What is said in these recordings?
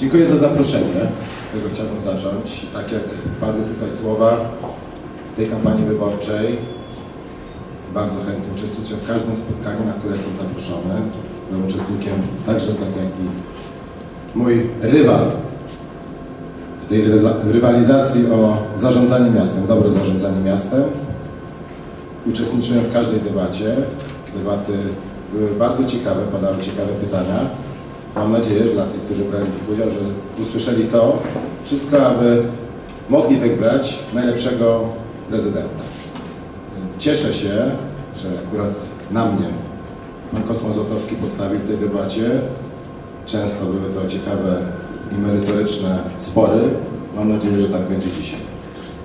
Dziękuję za zaproszenie. Tego chciałbym zacząć. Tak jak padły tutaj słowa tej kampanii wyborczej, bardzo chętnie uczestniczę w każdym spotkaniu, na które jestem zaproszony. Byłem uczestnikiem także tak jak i mój rywal w tej rywalizacji o zarządzanie miastem, dobre zarządzanie miastem. Uczestniczyłem w każdej debacie. Debaty były bardzo ciekawe, padały ciekawe pytania. Mam nadzieję, że dla tych, którzy brali udział, że usłyszeli to wszystko, aby mogli wybrać najlepszego prezydenta. Cieszę się, że akurat na mnie pan Kosmo Złotowski postawił w tej debacie. Często były to ciekawe i merytoryczne spory. Mam nadzieję, że tak będzie dzisiaj.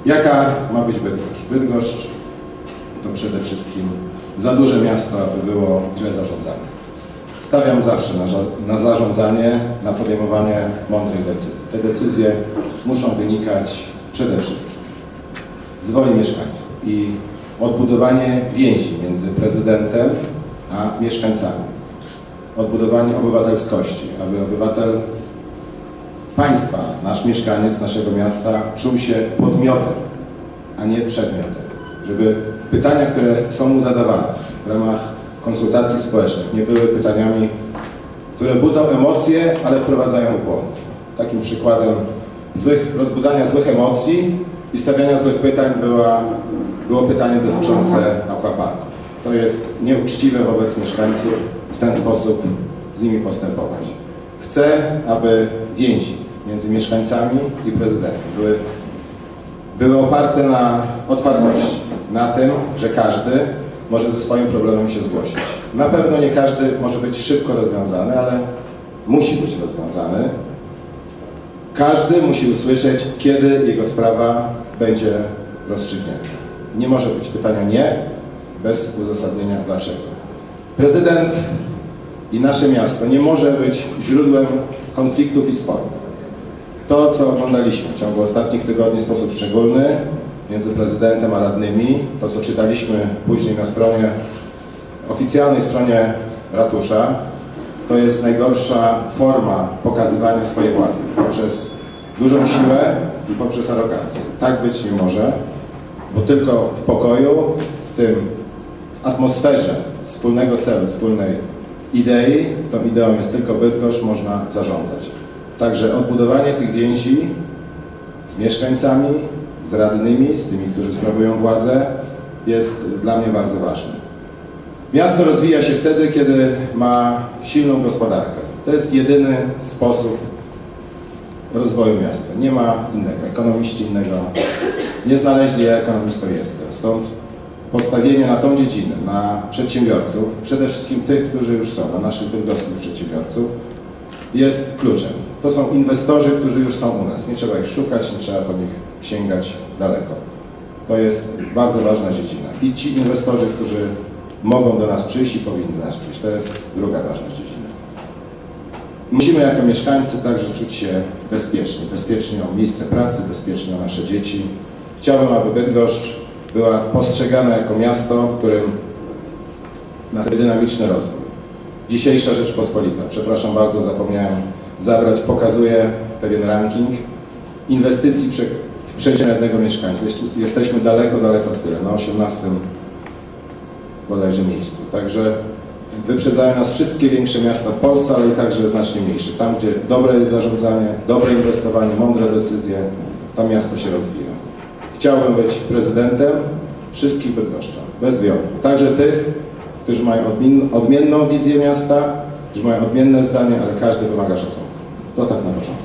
Jaka ma być Bydgoszcz? Bydgoszcz to przede wszystkim za duże miasto, aby było źle zarządzane. Stawiam zawsze na, na zarządzanie, na podejmowanie mądrych decyzji. Te decyzje muszą wynikać przede wszystkim z woli mieszkańców i odbudowanie więzi między prezydentem a mieszkańcami. Odbudowanie obywatelskości, aby obywatel państwa, nasz mieszkaniec naszego miasta czuł się podmiotem, a nie przedmiotem. Żeby pytania, które są mu zadawane w ramach konsultacji społecznych nie były pytaniami, które budzą emocje, ale wprowadzają w błąd. Takim przykładem złych, rozbudzania złych emocji i stawiania złych pytań była, było pytanie dotyczące aquaparku. To jest nieuczciwe wobec mieszkańców w ten sposób z nimi postępować. Chcę, aby więzi między mieszkańcami i prezydentem były były oparte na otwartości, na tym, że każdy może ze swoim problemem się zgłosić. Na pewno nie każdy może być szybko rozwiązany, ale musi być rozwiązany. Każdy musi usłyszeć, kiedy jego sprawa będzie rozstrzygnięta. Nie może być pytania nie, bez uzasadnienia dlaczego. Prezydent i nasze miasto nie może być źródłem konfliktów i sporów. To, co oglądaliśmy w ciągu ostatnich tygodni w sposób szczególny między prezydentem a radnymi, to, co czytaliśmy później na stronie, oficjalnej stronie ratusza, to jest najgorsza forma pokazywania swojej władzy poprzez dużą siłę i poprzez arogancję. Tak być nie może, bo tylko w pokoju, w tym atmosferze wspólnego celu, wspólnej idei, tą ideą jest tylko Bydgoszcz, można zarządzać. Także odbudowanie tych więzi z mieszkańcami, z radnymi, z tymi, którzy sprawują władzę, jest dla mnie bardzo ważne. Miasto rozwija się wtedy, kiedy ma silną gospodarkę. To jest jedyny sposób rozwoju miasta. Nie ma innego. Ekonomiści innego nie znaleźli, ja ekonomistą jestem. Stąd postawienie na tą dziedzinę, na przedsiębiorców, przede wszystkim tych, którzy już są, na naszych bydgoskich przedsiębiorców, jest kluczem. To są inwestorzy, którzy już są u nas. Nie trzeba ich szukać, nie trzeba po nich sięgać daleko. To jest bardzo ważna dziedzina. I ci inwestorzy, którzy mogą do nas przyjść i powinni do nas przyjść. To jest druga ważna dziedzina. Musimy jako mieszkańcy także czuć się bezpiecznie. Bezpiecznie o miejsce pracy, bezpiecznie o nasze dzieci. Chciałbym, aby Bydgoszcz była postrzegana jako miasto, w którym następuje dynamiczny rozwój. Dzisiejsza Rzeczpospolita, przepraszam bardzo, zapomniałem zabrać, pokazuje pewien ranking inwestycji prze, jednego mieszkańca. Jest- Jesteśmy daleko, daleko w tyle, na 18 bodajże miejscu. Także wyprzedzają nas wszystkie większe miasta w Polsce, ale i także znacznie mniejsze. Tam, gdzie dobre jest zarządzanie, dobre inwestowanie, mądre decyzje, tam miasto się rozwija. Chciałbym być prezydentem wszystkich Bydgoszczan, bez wyjątku. Także tych, którzy mają odmienną wizję miasta, którzy mają odmienne zdanie, ale każdy wymaga szacunku. To tak na początku.